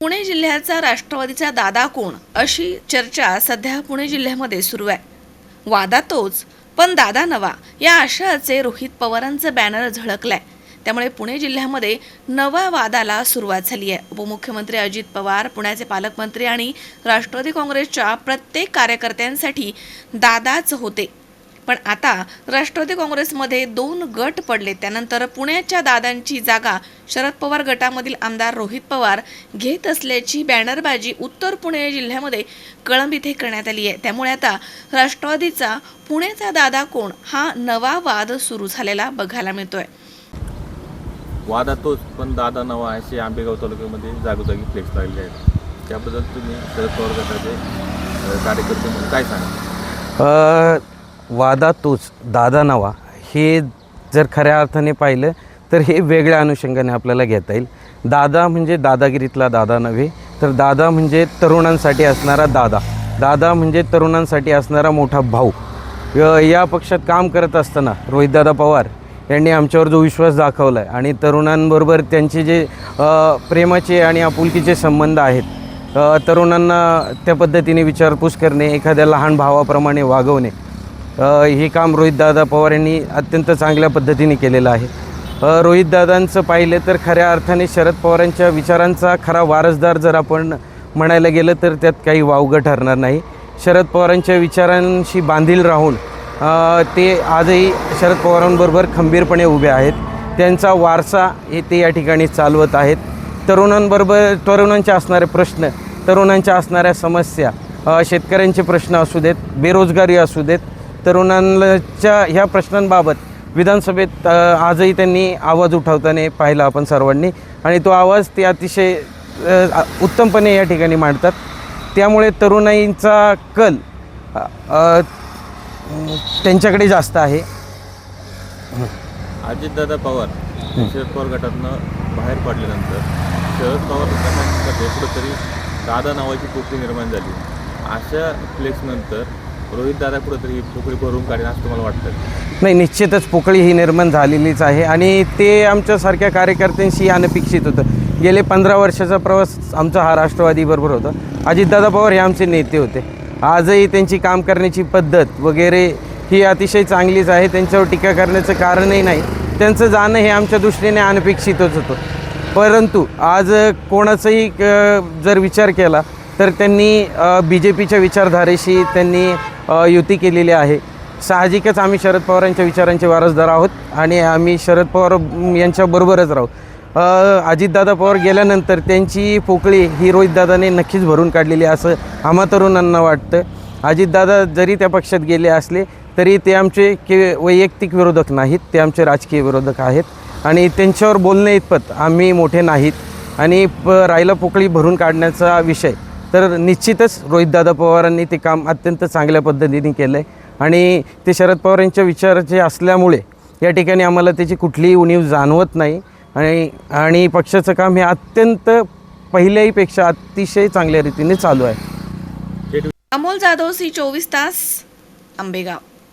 पुणे जिल्ह्याचा राष्ट्रवादीचा दादा कोण अशी चर्चा सध्या पुणे जिल्ह्यामध्ये सुरू आहे. वादा तोच पण दादा नवा या आशयाचे रोहित पवारांचं बॅनर झळकलंय. त्यामुळे पुणे जिल्ह्यामध्ये नवा वादाला सुरुवात झाली आहे उपमुख्यमंत्री अजित पवार पुण्याचे पालकमंत्री आणि राष्ट्रवादी काँग्रेसच्या प्रत्येक कार्यकर्त्यांसाठी दादाच होते. पण आता राष्ट्रवादी काँग्रेसमध्ये दोन गट पडले. त्यानंतर पुण्याच्या दादांची जागा शरद पवार गटामधील आमदार रोहित पवार घेत असल्याची बॅनरबाजी उत्तर पुणे जिल्ह्यामध्ये कळंब इथे करण्यात आली आहे. त्यामुळे आता राष्ट्रवादीचा पुण्याचा दादा कोण हा नवा वाद सुरू झालेला बघायला मिळतोय. वादा तोच पण दादा नवा असे आंबेगाव तालुक्यामध्ये जागोजागी फ्लेक्स लागले आहेत. त्याबद्दल तुम्ही शरद पवार गटाचे कार्यकर्ते म्हणून काय सांगा अ, वादा तोच दादा नवा. हे जर खऱ्या अर्थाने पाहिलं तर हे वेगळ्या अनुषंगाने आपल्याला घेता येईल. दादा म्हणजे दादागिरीतला दादा नव्हे तर दादा म्हणजे तरुणांसाठी असणारा दादा. दादा म्हणजे तरुणांसाठी असणारा मोठा भाऊ. या पक्षात काम करत असताना रोहितदादा पवार यांनी आमच्यावर जो विश्वास दाखवला आहे आणि तरुणांबरोबर त्यांचे जे प्रेमाचे आणि आपुलकीचे संबंध आहेत तरुणांना त्या पद्धतीने विचारपूस करणे एखाद्या लहान भावाप्रमाणे वागवणे हे काम रोहितदादा पवार यांनी अत्यंत चांगल्या पद्धतीने केलेलं आहे. रोहितदादांचं पाहिलं तर खऱ्या अर्थाने शरद पवारांच्या विचारांचा खरा वारसदार जर आपण म्हणायला गेलं तर त्यात काही वावगं ठरणार नाही. शरद पवारांच्या विचारांशी बांधील राहून ते आजही शरद पवारांबरोबर खंबीरपणे उभे आहेत. त्यांचा वारसा हे ते या ठिकाणी चालवत आहेत. तरुणांबरोबर तरुणांचे असणारे प्रश्न तरुणांच्या असणाऱ्या समस्या शेतकऱ्यांचे प्रश्न असू देत बेरोजगारी असू देत तरुणांच्या ह्या प्रश्नांबाबत विधानसभेत आजही त्यांनी आवाज उठवताना पाहिला आपण सर्वांनी. आणि तो आवाज ते अतिशय उत्तमपणे या ठिकाणी मांडतात. त्यामुळे तरुणाईंचा कल त्यांच्याकडे जास्त आहे. अजितदादा पवार शरद पवार गटातनं बाहेर पडल्यानंतर शरद पवार गटामध्ये कुठंतरी दादा नावाची पोकळी निर्माण झाली. अशा रोहित रोहितदादा कुठेतरी पोकळी भरून काढेल असं तुम्हाला वाटतं नाही निश्चितच पोकळी ही निर्माण झालेलीच आहे आणि ते आमच्यासारख्या कार्यकर्त्यांशी अनपेक्षित होतं. गेले पंधरा वर्षाचा प्रवास आमचा हा राष्ट्रवादीबरोबर होता. अजितदादा पवार हे आमचे नेते होते. आजही त्यांची काम करण्याची पद्धत वगैरे ही अतिशय चांगलीच आहे. त्यांच्यावर टीका करण्याचं कारणही नाही. त्यांचं जाणं हे आमच्या दृष्टीने अनपेक्षितच होतं. परंतु आज कोणाचाही जर विचार केला तर त्यांनी बी जे पीच्या विचारधारेशी त्यांनी युती केलेली आहे. साहजिकच आम्ही शरद पवारांच्या विचारांचे वारसदार आहोत आणि आम्ही शरद पवार यांच्याबरोबरच राहू. अजितदादा पवार गेल्यानंतर त्यांची पोकळी ही रोहितदादाने नक्कीच भरून काढलेली असं आम्हा तरुणांना वाटतं. अजितदादा जरी त्या पक्षात गेले असले तरी ते आमचे के वैयक्तिक विरोधक नाहीत ते आमचे राजकीय विरोधक आहेत. आणि त्यांच्यावर बोलणे इतपत आम्ही मोठे नाहीत. आणि प राहिला पोकळी भरून काढण्याचा विषय. तर निश्चितच रोहितदादा पवारांनी ते काम अत्यंत चांगल्या पद्धतीने केलं आहे आणि ते शरद पवार यांच्या विचाराचे असल्यामुळे या ठिकाणी आम्हाला त्याची कुठलीही उणीव जाणवत नाही. आणि आणि पक्षाचं काम हे अत्यंत पहिल्याहीपेक्षा अतिशय चांगल्या रीतीने चालू आहे. अमोल जाधव सी चोवीस तास आंबेगाव.